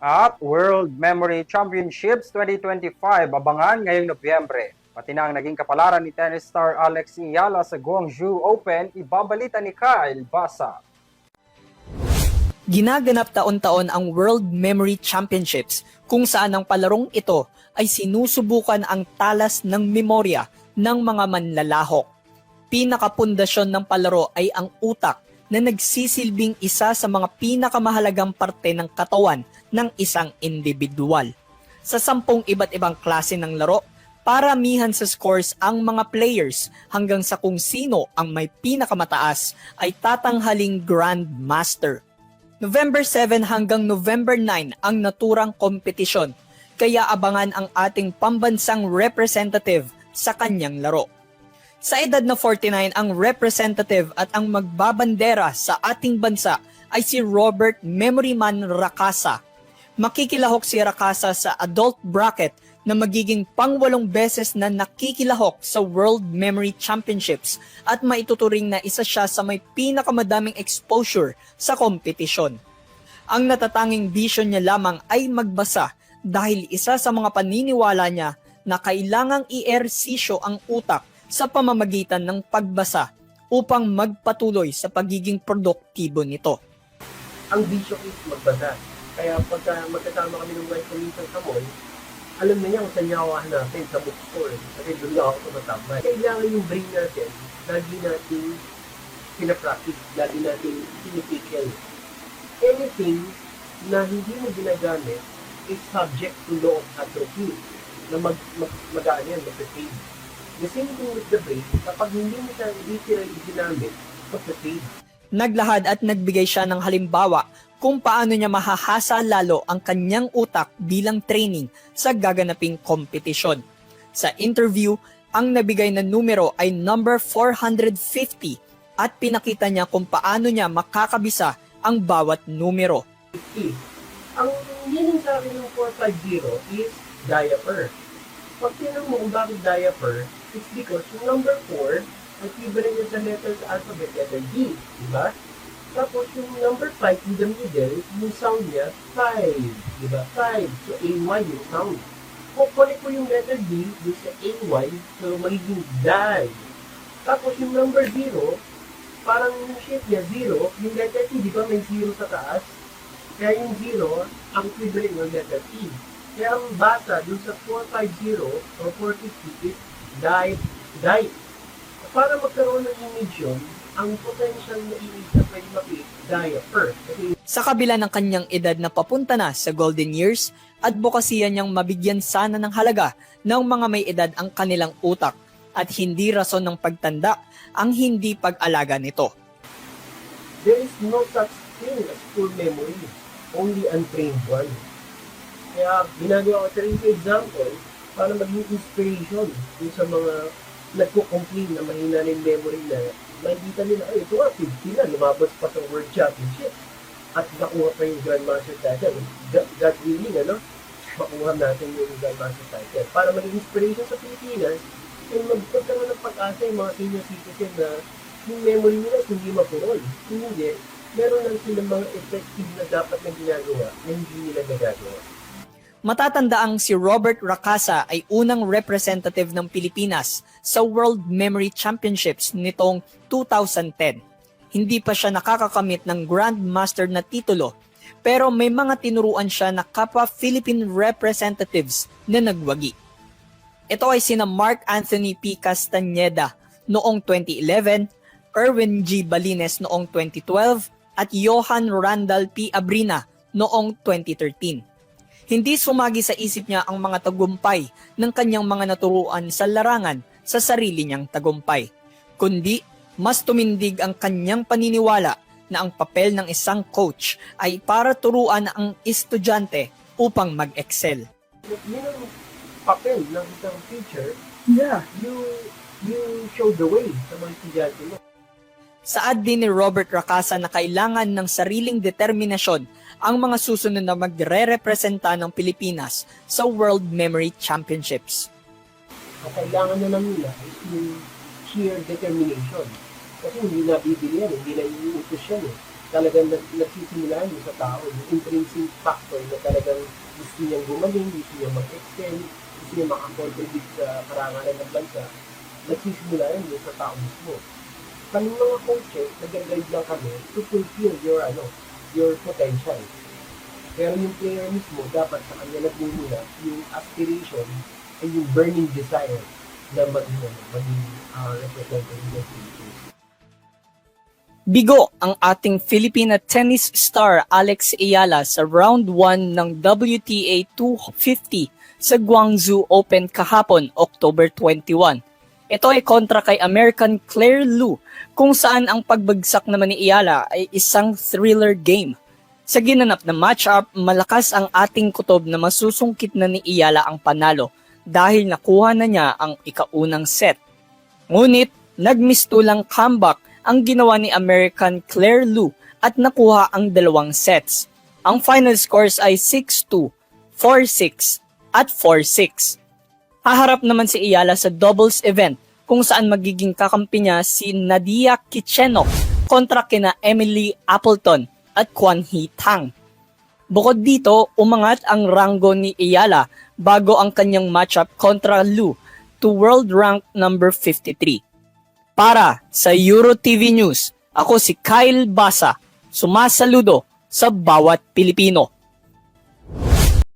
At World Memory Championships 2025 abangan ngayong Nobyembre. Pati na ang naging kapalaran ni tennis star Alex Iyala sa Guangzhou Open, ibabalita ni Kyle Basa. Ginaganap taon-taon ang World Memory Championships kung saan ang palarong ito ay sinusubukan ang talas ng memorya ng mga manlalahok. Pinakapundasyon ng palaro ay ang utak na nagsisilbing isa sa mga pinakamahalagang parte ng katawan ng isang individual. Sa sampung iba't ibang klase ng laro, paramihan sa scores ang mga players hanggang sa kung sino ang may pinakamataas ay tatanghaling Grandmaster. November 7 hanggang November 9 ang naturang kompetisyon, kaya abangan ang ating pambansang representative sa kanyang laro. Sa edad na 49, ang representative at ang magbabandera sa ating bansa ay si Robert Memoryman Rakasa. Makikilahok si Rakasa sa adult bracket na magiging pangwalong beses na nakikilahok sa World Memory Championships at maituturing na isa siya sa may pinakamadaming exposure sa kompetisyon. Ang natatanging vision niya lamang ay magbasa dahil isa sa mga paniniwala niya na kailangang i-ersisyo ang utak sa pamamagitan ng pagbasa upang magpatuloy sa pagiging produktibo nito. ang bisyo is magbasa. Kaya pagka magkasama kami ng wife ko minsan sa mall, alam na niya kung saan niya hanapin sa bookstore. Kasi doon lang ako tumatambay. Kailangan yung brain natin, lagi natin pinapractice, lagi natin pinipikil. Anything na hindi mo ginagamit is subject to law of atrophy na mag, mag, mag, yan, mag-fade. The same thing with the brain, kapag hindi mo siya literally ginamit, mag-fade. Naglahad at nagbigay siya ng halimbawa kung paano niya mahahasa lalo ang kanyang utak bilang training sa gaganaping kompetisyon. Sa interview, ang nabigay na numero ay number 450 at pinakita niya kung paano niya makakabisa ang bawat numero. 50. Ang meaning sa akin ng 450 is diaper. Pag tinanong mo kung bakit diaper, it's because yung number 4, equivalent yun sa letter sa alphabet, letter D. Diba? Tapos yung number 5 in the middle, yung sound niya, 5. Diba? 5. So, AY yung sound. Connect ko yung letter D dun sa AY, so magiging die. Tapos yung number 0, parang yung shape niya, 0, yung letter T, di ba may 0 sa taas? Kaya yung 0, ang equivalent ng letter T. Kaya ang basa dun sa 450 or 450 is die, die. Para magkaroon ng image yun, ang potential na image na pwede makita, diaper. Kasi Sa kabila ng kanyang edad na papunta na sa golden years, advokasya niyang mabigyan sana ng halaga ng mga may edad ang kanilang utak at hindi rason ng pagtanda ang hindi pag-alaga nito. there is no such thing as full memory, only untrained one. Kaya ginagawa ko sa example para maging inspiration dun sa mga nagko-complain na mahina na yung memory na makikita nila, ay, ito nga, 50 na, lumabas pa sa World Championship. At nakuha pa yung Grandmaster title. God, God willing, ano? Makuha natin yung Grandmaster title. Para maging inspiration sa Pilipinas, and magpagkaroon ng pag-asa yung mga senior citizen na yung memory nila hindi mapurol. Kung hindi, meron lang silang mga effective na dapat na ginagawa na hindi nila nagagawa. Matatandaang si Robert Rakasa ay unang representative ng Pilipinas sa World Memory Championships nitong 2010. Hindi pa siya nakakakamit ng Grandmaster na titulo pero may mga tinuruan siya na kapwa Philippine representatives na nagwagi. Ito ay sina Mark Anthony P. Castañeda noong 2011, Erwin G. Balines noong 2012, at Johan Randall P. Abrina noong 2013. Hindi sumagi sa isip niya ang mga tagumpay ng kanyang mga naturuan sa larangan sa sarili niyang tagumpay, kundi mas tumindig ang kanyang paniniwala na ang papel ng isang coach ay para turuan ang estudyante upang mag-excel. Yun ang papel ng isang teacher. Yeah. You, you show the way sa mga estudyante mo. Saad din ni Robert Rakasa na kailangan ng sariling determinasyon ang mga susunod na magre-representa ng Pilipinas sa World Memory Championships. Ang kailangan na lang nila is yung sheer determination. Kasi hindi na bibili yan, hindi na iuutos yan eh. talagang nag- nagsisimula yun sa tao. Yung intrinsic factor na talagang gusto niyang gumaling, gusto niyang mag-excel, gusto niyang makakontribute sa karangalan ng bansa, nagsisimula yun yung sa tao mismo. Kaming mga coaches, nag-guide lang kami to fulfill your, ano, your potential. Pero yung player mismo, dapat sa kanya nagmumula yung aspiration ay yung burning desire na ano, maging uh, representative ng Philippines. Bigo ang ating Filipina tennis star Alex Ayala sa round 1 ng WTA 250 sa Guangzhou Open kahapon, October 21. Ito ay kontra kay American Claire Liu kung saan ang pagbagsak naman ni Ayala ay isang thriller game. Sa ginanap na matchup, malakas ang ating kutob na masusungkit na ni Ayala ang panalo dahil nakuha na niya ang ikaunang set. Ngunit, nagmistulang comeback ang ginawa ni American Claire Liu at nakuha ang dalawang sets. Ang final scores ay 6-2, 4-6 at 4-6. Haharap naman si Iyala sa doubles event kung saan magiging kakampi niya si Nadia Kichenok kontra kina Emily Appleton at Kwan Hee Tang. Bukod dito, umangat ang ranggo ni Iyala bago ang kanyang matchup kontra Liu to world rank number 53. Para sa Euro TV News, ako si Kyle Basa, sumasaludo sa bawat Pilipino.